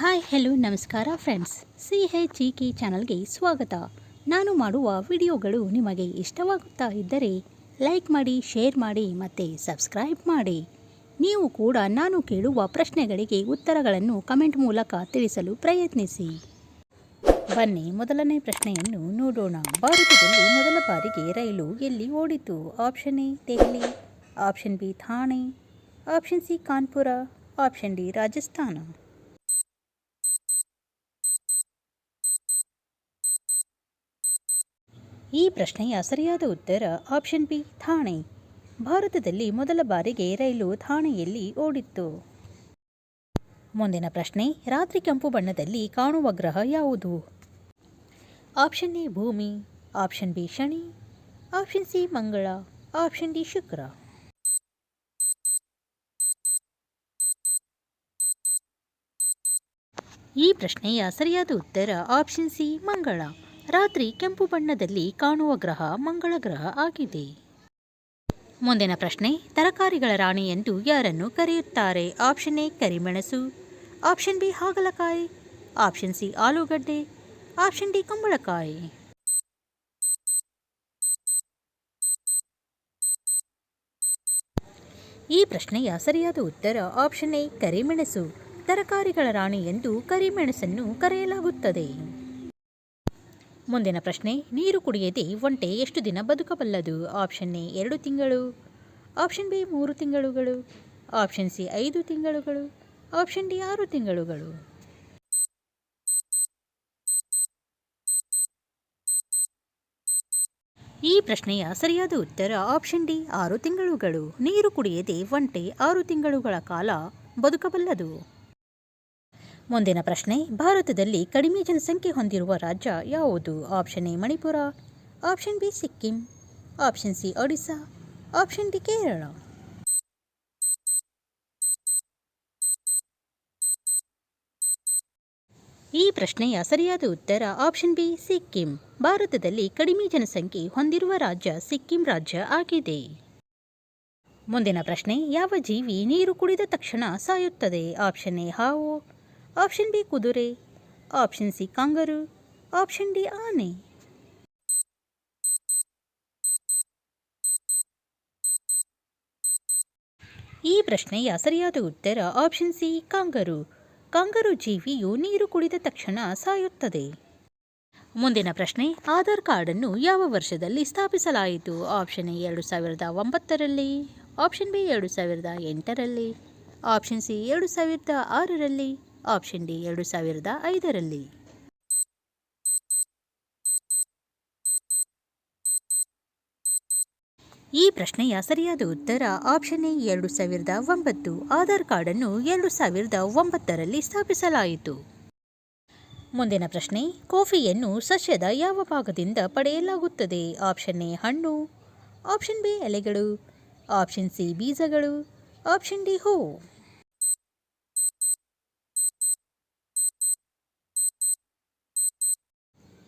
Hi, hello, ನಮಸ್ಕಾರ friends. C H E K ಚಾನಲ್ಗೆ ಸ್ವಾಗತ. ನಾನು ಮಾಡುವ ವಿಡಿಯೋಗಳು ನಿಮಗೆ ಇಷ್ಟವಾಗುತ್ತಾ ಇದ್ದರೆ ಲೈಕ್ ಮಾಡಿ, ಶೇರ್ ಮಾಡಿ ಮತ್ತು ಸಬ್ಸ್ಕ್ರೈಬ್ ಮಾಡಿ. ನೀವು ಕೂಡ ನಾನು ಕೇಳುವ ಪ್ರಶ್ನೆಗಳಿಗೆ ಉತ್ತರಗಳನ್ನು ಕಮೆಂಟ್ ಮೂಲಕ ತಿಳಿಸಲು ಪ್ರಯತ್ನಿಸಿ. ಬನ್ನಿ, ಮೊದಲನೇ ಪ್ರಶ್ನೆಯನ್ನು ನೋಡೋಣ. ಭಾರತದಲ್ಲಿ ಮೊದಲ ಬಾರಿಗೆ ರೈಲು ಎಲ್ಲಿ ಓಡಿತು? Option A, Delhi, option B Thane option C, Kanpur, option D, Rajasthan. ಈ ಪ್ರಶ್ನೆಯ ಸರಿಯಾದ ಉತ್ತರ ಆಪ್ಷನ್ ಬಿ ಥಾಣೆ ಭಾರತದಲ್ಲಿ ಮೊದಲ ಬಾರಿಗೆ ರೈಲು ಥಾಣೆಯಲ್ಲಿ ಓಡಿತ್ತು. ಮುಂದಿನ ಪ್ರಶ್ನೆ, ರಾತ್ರಿ ಕೆಂಪು ಬಣ್ಣದಲ್ಲಿ ಕಾಣುವ ಗ್ರಹ ಯಾವುದು? ಆಪ್ಷನ್ ಎ ಭೂಮಿ. ಆಪ್ಷನ್ ಬಿ ಶನಿ. ಆಪ್ಷನ್ ಸಿ ಮಂಗಳ. ಆಪ್ಷನ್ ಡಿ ಶುಕ್ರ. ಈ ಪ್ರಶ್ನೆಯ ಸರಿಯಾದ ಉತ್ತರ ಆಪ್ಷನ್ ಸಿ ಮಂಗಳ. ರಾತ್ರಿ ಕೆಂಪು ಬಣ್ಣದಲ್ಲಿ ಕಾಣುವ ಗ್ರಹ ಮಂಗಳ ಗ್ರಹ ಆಗಿದೆ. ಮುಂದಿನ ಪ್ರಶ್ನೆ, ತರಕಾರಿಗಳ ರಾಣಿ ಎಂದು ಯಾರನ್ನು ಕರೆಯುತ್ತಾರೆ? ಆಪ್ಷನ್ ಎ, ಕರಿಮೆಣಸು. ಆಪ್ಷನ್ ಬಿ, ಹಾಗಲಕಾಯಿ. ಆಪ್ಷನ್ ಸಿ, ಆಲೂಗಡ್ಡೆ. ಆಪ್ಷನ್ ಡಿ, ಕುಂಬಳಕಾಯಿ. ಈ ಪ್ರಶ್ನೆಯ ಸರಿಯಾದ ಉತ್ತರ ಆಪ್ಷನ್ ಎ, ಕರಿಮೆಣಸು. ತರಕಾರಿಗಳ ರಾಣಿ ಎಂದು ಕರಿಮೆಣಸನ್ನು ಕರೆಯಲಾಗುತ್ತದೆ. ಮುಂದಿನ ಪ್ರಶ್ನೆ, ನೀರು ಕುಡಿಯದೆ ಒಂಟೆ ಎಷ್ಟು ದಿನ ಬದುಕಬಲ್ಲದು? ಆಪ್ಷನ್ ಎ, ಎರಡು ತಿಂಗಳು. ಆಪ್ಷನ್ ಬಿ, ಮೂರು ತಿಂಗಳುಗಳು. ಆಪ್ಷನ್ ಸಿ, ಐದು ತಿಂಗಳುಗಳು. ಆಪ್ಷನ್ ಡಿ, ಆರು ತಿಂಗಳುಗಳು. ಈ ಪ್ರಶ್ನೆಯ ಸರಿಯಾದ ಉತ್ತರ ಆಪ್ಷನ್ ಡಿ, ಆರು ತಿಂಗಳುಗಳು. ನೀರು ಕುಡಿಯದೆ ಒಂಟೆ ಆರು ತಿಂಗಳುಗಳ ಕಾಲ ಬದುಕಬಲ್ಲದು. ಮುಂದಿನ ಪ್ರಶ್ನೆ, ಭಾರತದಲ್ಲಿ ಕಡಿಮೆ ಜನಸಂಖ್ಯೆ ಹೊಂದಿರುವ ರಾಜ್ಯ ಯಾವುದು? Option A, Manipur, option B, Sikkim, option C, Odisha, option D, Kerala. ಈ ಪ್ರಶ್ನೆಯ ಸರಿಯಾದ ಉತ್ತರ ಆಪ್ಷನ್ ಬಿ, ಸಿಕ್ಕಿಂ. ಭಾರತದಲ್ಲಿ ಕಡಿಮೆ ಜನಸಂಖ್ಯೆ ಹೊಂದಿರುವ ರಾಜ್ಯ ಸಿಕ್ಕಿಂ ರಾಜ್ಯ ಆಗಿದೆ. ಮುಂದಿನ ಪ್ರಶ್ನೆ, ಯಾವ ಜೀವಿ ನೀರು ಕುಡಿದ ತಕ್ಷಣ ಸಾಯುತ್ತದೆ? ಆಪ್ಷನ್ ಎ, ಹಾವು ಆಪ್ಷನ್ ಬಿ ಕುದುರೆ. Option C kangaroo. Option D ಆನೆ. ಈ ಪ್ರಶ್ನೆಯ ಸರಿಯಾದ ಉತ್ತರ ಆಪ್ಷನ್ ಸಿ ಕಾಂಗರು. ಕಾಂಗರು ಜೀವಿಯು ನೀರು ಕುಡಿದ ತಕ್ಷಣ ಸಾಯುತ್ತದೆ. ಮುಂದಿನ ಪ್ರಶ್ನೆ, ಆಧಾರ್ ಕಾರ್ಡನ್ನು ಯಾವ ವರ್ಷದಲ್ಲಿ ಸ್ಥಾಪಿಸಲಾಯಿತು? ಆಪ್ಷನ್ ಎ ಎರಡು ಸಾವಿರದ ಒಂಬತ್ತರಲ್ಲಿ. ಆಪ್ಷನ್ ಬಿ ಎರಡು ಸಾವಿರದ ಎಂಟರಲ್ಲಿ. ಆಪ್ಷನ್ ಸಿ ಎರಡು ಸಾವಿರದ ಆರರಲ್ಲಿ. ಆಪ್ಷನ್ ಡಿ ಎರಡು ಸಾವಿರದ ಐದರಲ್ಲಿ. ಈ ಪ್ರಶ್ನೆಯ ಸರಿಯಾದ ಉತ್ತರ ಆಪ್ಷನ್ ಎ ಎರಡು ಸಾವಿರದ ಒಂಬತ್ತು. ಆಧಾರ್ ಕಾರ್ಡನ್ನು ಎರಡು ಸಾವಿರದ ಒಂಬತ್ತರಲ್ಲಿ ಸ್ಥಾಪಿಸಲಾಯಿತು. ಮುಂದಿನ ಪ್ರಶ್ನೆ, ಕಾಫಿಯನ್ನು ಸಸ್ಯದ ಯಾವ ಭಾಗದಿಂದ ಪಡೆಯಲಾಗುತ್ತದೆ? ಆಪ್ಷನ್ ಎ ಹಣ್ಣು, ಆಪ್ಷನ್ ಬಿ ಎಲೆಗಳು, ಆಪ್ಷನ್ ಸಿ ಬೀಜಗಳು, ಆಪ್ಷನ್ ಡಿ ಹೂ.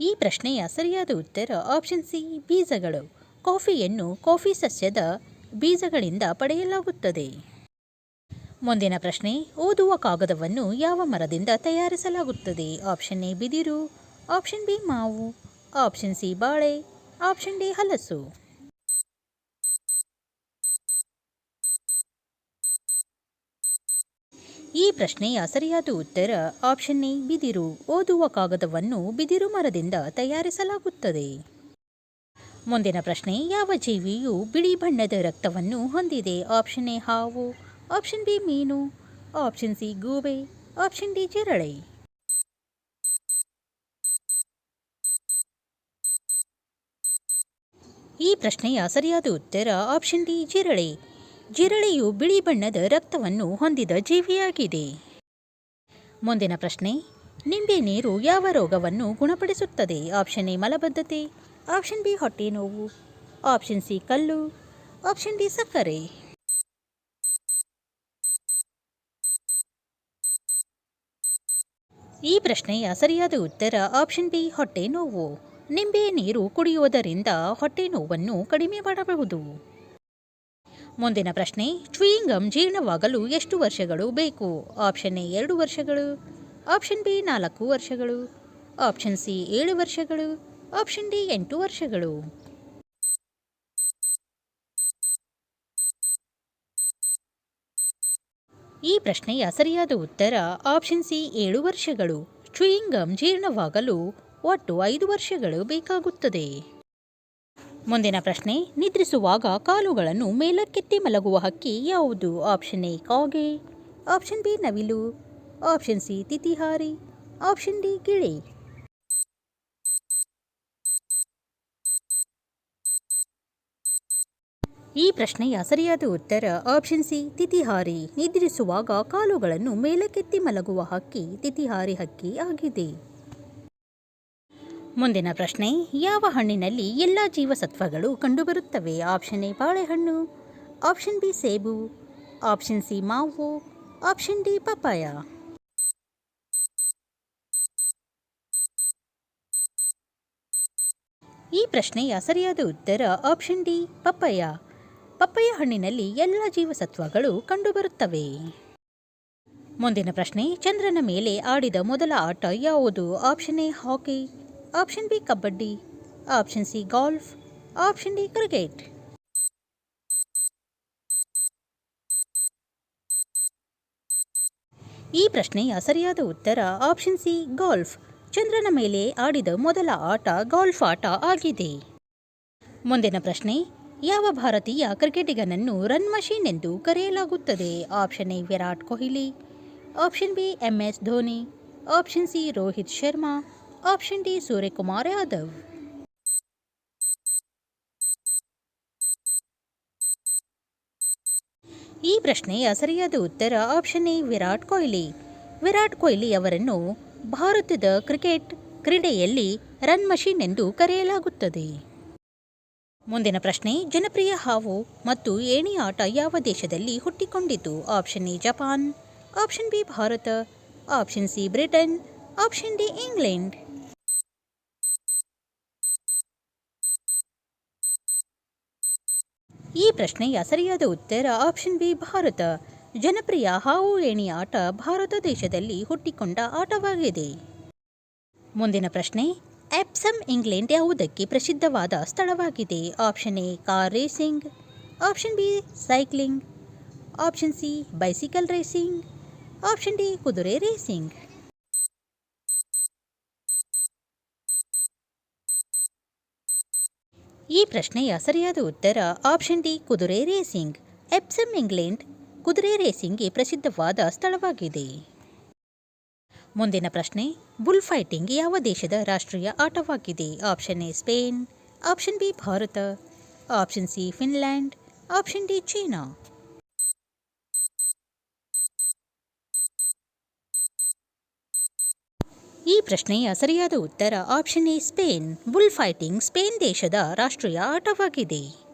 ಈ ಪ್ರಶ್ನೆಯ ಸರಿಯಾದ ಉತ್ತರ ಆಪ್ಷನ್ ಸಿ ಬೀಜಗಳು. ಕಾಫಿಯನ್ನು ಕಾಫಿ ಸಸ್ಯದ ಬೀಜಗಳಿಂದ ಪಡೆಯಲಾಗುತ್ತದೆ. ಮುಂದಿನ ಪ್ರಶ್ನೆ, ಓದುವ ಕಾಗದವನ್ನು ಯಾವ ಮರದಿಂದ ತಯಾರಿಸಲಾಗುತ್ತದೆ? ಆಪ್ಷನ್ ಎ ಬಿದಿರು. ಆಪ್ಷನ್ ಬಿ ಮಾವು. ಆಪ್ಷನ್ ಸಿ ಬಾಳೆ. ಆಪ್ಷನ್ ಡಿ ಹಲಸು. ಈ ಪ್ರಶ್ನೆಯ ಸರಿಯಾದ ಉತ್ತರ ಆಪ್ಷನ್ ಎ ಬಿದಿರು. ಓದುವ ಕಾಗದವನ್ನು ಬಿದಿರು ಮರದಿಂದ ತಯಾರಿಸಲಾಗುತ್ತದೆ. ಮುಂದಿನ ಪ್ರಶ್ನೆ, ಯಾವ ಜೀವಿಯು ಬಿಳಿ ಬಣ್ಣದ ರಕ್ತವನ್ನು ಹೊಂದಿದೆ? ಆಪ್ಷನ್ ಎ ಹಾವು ಆಪ್ಷನ್ ಬಿ ಮೀನು ಆಪ್ಷನ್ ಸಿ ಗೂಬೆ ಆಪ್ಷನ್ ಡಿ ಜಿರಳೆ. ಈ ಪ್ರಶ್ನೆಯ ಸರಿಯಾದ ಉತ್ತರ ಆಪ್ಷನ್ ಡಿ ಜಿರಳೆ. ಜಿರಳೆಯು ಬಿಳಿ ಬಣ್ಣದ ರಕ್ತವನ್ನು ಹೊಂದಿದ ಜೀವಿಯಾಗಿದೆ. ಮುಂದಿನ ಪ್ರಶ್ನೆ, ನಿಂಬೆ ನೀರು ಯಾವ ರೋಗವನ್ನು ಗುಣಪಡಿಸುತ್ತದೆ? ಆಪ್ಷನ್ ಎ, ಮಲಬದ್ಧತೆ. ಆಪ್ಷನ್ ಬಿ, ಹೊಟ್ಟೆ ನೋವು. ಆಪ್ಷನ್ ಸಿ, ಕಲ್ಲು. ಆಪ್ಷನ್ ಡಿ, ಸಕ್ಕರೆ. ಈ ಪ್ರಶ್ನೆಯ ಸರಿಯಾದ ಉತ್ತರ ಆಪ್ಷನ್ ಬಿ, ಹೊಟ್ಟೆ ನೋವು. ನಿಂಬೆ ನೀರು ಕುಡಿಯುವುದರಿಂದ ಹೊಟ್ಟೆ ನೋವನ್ನು ಕಡಿಮೆ ಮಾಡಬಹುದು. ಮುಂದಿನ ಪ್ರಶ್ನೆ ಚ್ಯೂಯಿಂಗಮ್ ಜೀರ್ಣವಾಗಲು ಎಷ್ಟು ವರ್ಷಗಳು ಬೇಕು? ಆಪ್ಷನ್ ಎ ಎರಡು ವರ್ಷಗಳು, ಆಪ್ಷನ್ ಬಿ ನಾಲ್ಕು ವರ್ಷಗಳು, ಆಪ್ಷನ್ ಸಿ ಏಳು ವರ್ಷಗಳು, ಆಪ್ಷನ್ ಡಿ ಎಂಟು ವರ್ಷಗಳು. ಈ ಪ್ರಶ್ನೆಯ ಸರಿಯಾದ ಉತ್ತರ ಆಪ್ಷನ್ ಸಿ ಏಳು ವರ್ಷಗಳು, ಚೂಯಿಂಗಮ್ ಜೀರ್ಣವಾಗಲು ಒಟ್ಟು ಐದು ವರ್ಷಗಳು ಬೇಕಾಗುತ್ತದೆ. ಮುಂದಿನ ಪ್ರಶ್ನೆ, ನಿದ್ರಿಸುವಾಗ ಕಾಲುಗಳನ್ನು ಮೇಲಕ್ಕೆತ್ತಿ ಮಲಗುವ ಹಕ್ಕಿ ಯಾವುದು? ಆಪ್ಷನ್ ಎ, ಕಾಗೆ. ಆಪ್ಷನ್ ಬಿ, ನವಿಲು. ಆಪ್ಷನ್ ಸಿ, ತಿತಿಹಾರಿ. ಆಪ್ಷನ್ ಡಿ, ಗಿಳಿ. ಈ ಪ್ರಶ್ನೆಯ ಸರಿಯಾದ ಉತ್ತರ ಆಪ್ಷನ್ ಸಿ, ತಿತಿಹಾರಿ. ನಿದ್ರಿಸುವಾಗ ಕಾಲುಗಳನ್ನು ಮೇಲಕ್ಕೆತ್ತಿ ಮಲಗುವ ಹಕ್ಕಿ ತಿತಿಹಾರಿ ಹಕ್ಕಿ ಆಗಿದೆ. ಮುಂದಿನ ಪ್ರಶ್ನೆ, ಯಾವ ಹಣ್ಣಿನಲ್ಲಿ ಎಲ್ಲ ಜೀವಸತ್ವಗಳು ಕಂಡುಬರುತ್ತವೆ? ಆಪ್ಷನ್ ಎ, ಬಾಳೆಹಣ್ಣು. ಆಪ್ಷನ್ ಬಿ, ಸೇಬು. ಆಪ್ಷನ್ ಸಿ, ಮಾವು. ಆಪ್ಷನ್ ಡಿ ಪಪಾಯ ಈ ಪ್ರಶ್ನೆಯ ಸರಿಯಾದ ಉತ್ತರ ಆಪ್ಷನ್ ಡಿ, ಪಪ್ಪಾಯ. ಪಪ್ಪಾಯ ಹಣ್ಣಿನಲ್ಲಿ ಎಲ್ಲ ಜೀವಸತ್ವಗಳು ಕಂಡುಬರುತ್ತವೆ. ಮುಂದಿನ ಪ್ರಶ್ನೆ, ಚಂದ್ರನ ಮೇಲೆ ಆಡಿದ ಮೊದಲ ಆಟ ಯಾವುದು? Option A, hockey. Option B kabaddi option C golf option D cricket ಈ ಪ್ರಶ್ನೆಯ ಸರಿಯಾದ ಉತ್ತರ ಆಪ್ಷನ್ ಸಿ ಗಾಲ್ಫ್ ಚಂದ್ರನ ಮೇಲೆ ಆಡಿದ ಮೊದಲ ಆಟ ಗಾಲ್ಫ್ ಆಟ ಆಗಿದೆ. ಮುಂದಿನ ಪ್ರಶ್ನೆ, ಯಾವ ಭಾರತೀಯ ಕ್ರಿಕೆಟಿಗನನ್ನು ರನ್ ಮಷೀನ್ ಎಂದು ಕರೆಯಲಾಗುತ್ತದೆ? Option A Virat Kohli. Option B M S Dhoni. Option C Rohit Sharma. Option D Suryakumar Yadav ಈ ಪ್ರಶ್ನೆಯ ಸರಿಯಾದ ಉತ್ತರ ಆಪ್ಷನ್ ಎ ವಿರಾಟ್ ಕೊಹ್ಲಿ. ವಿರಾಟ್ ಕೊಹ್ಲಿ ಅವರನ್ನು ಭಾರತದ ಕ್ರಿಕೆಟ್ ಕ್ರೀಡೆಯಲ್ಲಿ ರನ್ ಮಷೀನ್ ಎಂದು ಕರೆಯಲಾಗುತ್ತದೆ. ಮುಂದಿನ ಪ್ರಶ್ನೆ, ಜನಪ್ರಿಯ ಹಾವು ಮತ್ತು ಏಣಿ ಆಟ ಯಾವ ದೇಶದಲ್ಲಿ ಹುಟ್ಟಿಕೊಂಡಿತು? Option A Japan option B Bharat. Option C Britain option D England ಈ ಪ್ರಶ್ನೆಯ ಸರಿಯಾದ ಉತ್ತರ ಆಪ್ಷನ್ ಬಿ ಭಾರತ. ಜನಪ್ರಿಯ ಹಾವು ಏಣಿ ಆಟ ಭಾರತ ದೇಶದಲ್ಲಿ ಹುಟ್ಟಿಕೊಂಡ ಆಟವಾಗಿದೆ. ಮುಂದಿನ ಪ್ರಶ್ನೆ ಎಪ್ಸಮ್ ಇಂಗ್ಲೆಂಡ್ ಯಾವುದಕ್ಕೆ ಪ್ರಸಿದ್ಧವಾದ ಸ್ಥಳವಾಗಿದೆ? Option A car racing option B cycling option C bicycle racing option D ಕುದುರೆ ರೇಸಿಂಗ್ ಈ ಪ್ರಶ್ನೆಯ ಸರಿಯಾದ ಉತ್ತರ ಆಪ್ಷನ್ ಡಿ ಕುದುರೆ ರೇಸಿಂಗ್ ಎಪ್ಸಮ್ ಇಂಗ್ಲೆಂಡ್ ಕುದುರೆ ರೇಸಿಂಗ್ಗೆ ಪ್ರಸಿದ್ಧವಾದ ಸ್ಥಳವಾಗಿದೆ. ಮುಂದಿನ ಪ್ರಶ್ನೆ ಬುಲ್ ಫೈಟಿಂಗ್ ಯಾವ ದೇಶದ ರಾಷ್ಟ್ರೀಯ ಆಟವಾಗಿದೆ? Option A Spain option B Bharat. Option C Finland option D China. ಈ ಪ್ರಶ್ನೆಯ ಸರಿಯಾದ ಉತ್ತರ option A Spain. Bullfighting Spain ದೇಶದ ರಾಷ್ಟ್ರೀಯ ಆಟವಾಗಿದೆ.